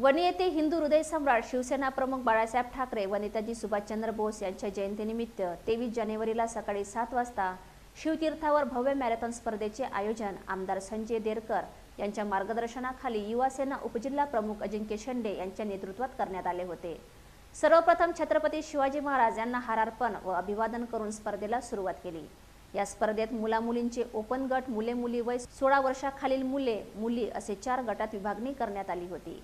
वणी येथे हिंदू हृदय सम्राट शिवसेना प्रमुख बाळासाहेब ठाकरे व नेताजी सुभाषचंद्र बोस यांच्या जयंतीनिमित्त तेवीस जानेवारीला सकाळी सात वाजता शिवतीर्थावर भव्य मॅरेथॉन स्पर्धेचे आयोजन आमदार संजय देरकर यांच्या मार्गदर्शनाखाली युवा सेना उपजिल्हा प्रमुख अजिंक्य शेंडे यांच्या नेतृत्वात करण्यात आले होते. सर्वप्रथम छत्रपती शिवाजी महाराज यांना हारार्पण व अभिवादन करून स्पर्धेला सुरुवात केली. या स्पर्धेत मुलामुलींचे ओपन गट मुले मुली वय सोळा वर्षाखालील मुले मुली असे चार गटात विभागणी करण्यात आली होती.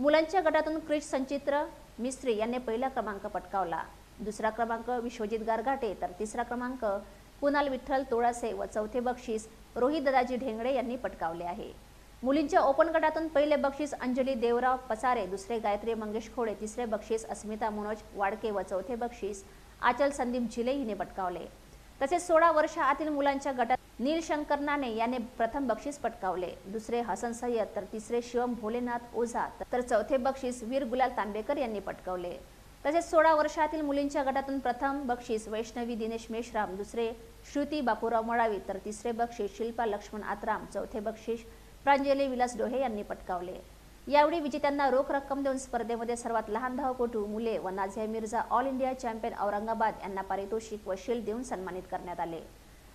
मुलांच्या गटातून क्रिश संचित्र मिस्त्री यांनी पहिला क्रमांक पटकावला. दुसरा क्रमांक विश्वजित गारघाटे तर तिसरा क्रमांक कुणाल विठ्ठल तोळासे व चौथे बक्षीस रोहित दादाजी ढेंगळे यांनी पटकावले आहे. मुलींच्या ओपन गटातून पहिले बक्षीस अंजली देवराव पसारे दुसरे गायत्री मंगेश खोडे तिसरे बक्षीस अस्मिता मनोज वाडके व चौथे बक्षीस आचल संदीप झिले हिने पटकावले. तसेच सोळा वर्ष आतील मुलांच्या गटात नील शंकर नाणे याने प्रथम बक्षीस पटकावले. दुसरे हसन सय्यद तर तिसरे शिवम भोलेनाथ ओझा तर चौथे बक्षीस वीर गुलाल तांबेकर यांनी पटकावले. तसेच सोळा वर्षातील मुलींच्या गटातून प्रथम बक्षीस वैष्णवी दिनेश मेश्राम दुसरे श्रुती बापूराव मळावी तर तिसरे बक्षीस शिल्पा लक्ष्मण आत्राम चौथे बक्षीस प्रांजली विलास डोहे यांनी पटकावले. यावेळी विजेत्यांना रोख रक्कम देऊन स्पर्धेमध्ये सर्वात लहान धावपटू मुले व Nazia Mirza all India champion Aurangabad यांना पारितोषिक व शील्ड देऊन सन्मानित करण्यात आले.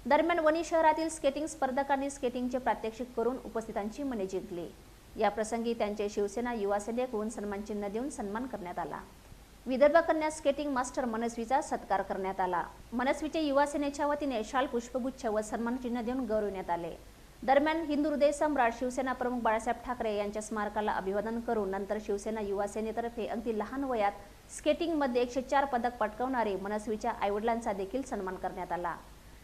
दरम्यान वणी शहरातील स्केटिंग स्पर्धकांनी स्केटिंगचे प्रात्यक्षिक करून उपस्थितांची मने जिंकली. या प्रसंगी त्यांचे शिवसेना युवा सेनेकडून सन्मानचिन्ह देऊन सन्मान करण्यात आला. विदर्भ कन्या स्केटिंग मास्टर मनस्वीचा सत्कार करण्यात आला. मनस्वीचे युवा सेनेच्या वतीने शाल पुष्पगुच्छ व सन्मानचिन्ह देऊन गौरवण्यात आले. दरम्यान हिंदू हृदय सम्राट शिवसेना प्रमुख बाळासाहेब ठाकरे यांच्या स्मारकाला अभिवादन करून नंतर शिवसेना युवा सेनेतर्फे अगदी लहान वयात स्केटिंगमध्ये एकशे चार पदक पटकावणारे मनस्वीच्या आईवडिलांचा देखील सन्मान करण्यात आला.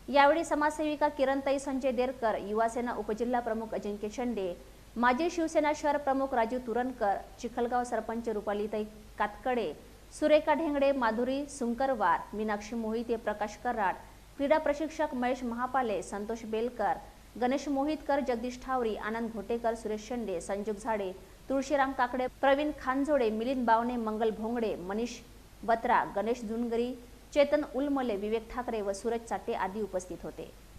यावेळी समाजसेविका किरणताई संजय देरकर युवासेना उपजिल्हा प्रमुख अजिंक्य शेंडे माजी शिवसेना शहर प्रमुख राजू तुरनकर चिखलगाव सरपंच रुपालीताई कातकडे सुरेखा ढेंगडे माधुरी सुंकरवार मीनाक्षी मोहिते प्रकाश कराड क्रीडा प्रशिक्षक महेश महापाले संतोष बेलकर गणेश मोहितकर जगदीश ठावरी आनंद घोटेकर सुरेश शेंडे संजोग झाडे तुळशीराम काकडे प्रवीण खानजोडे मिलिंद बावणे मंगल भोंगडे मनीष बत्रा गणेश जुनगरी चेतन उलमले विवेक ठाकरे व सूरज चाटे आदी उपस्थित होते.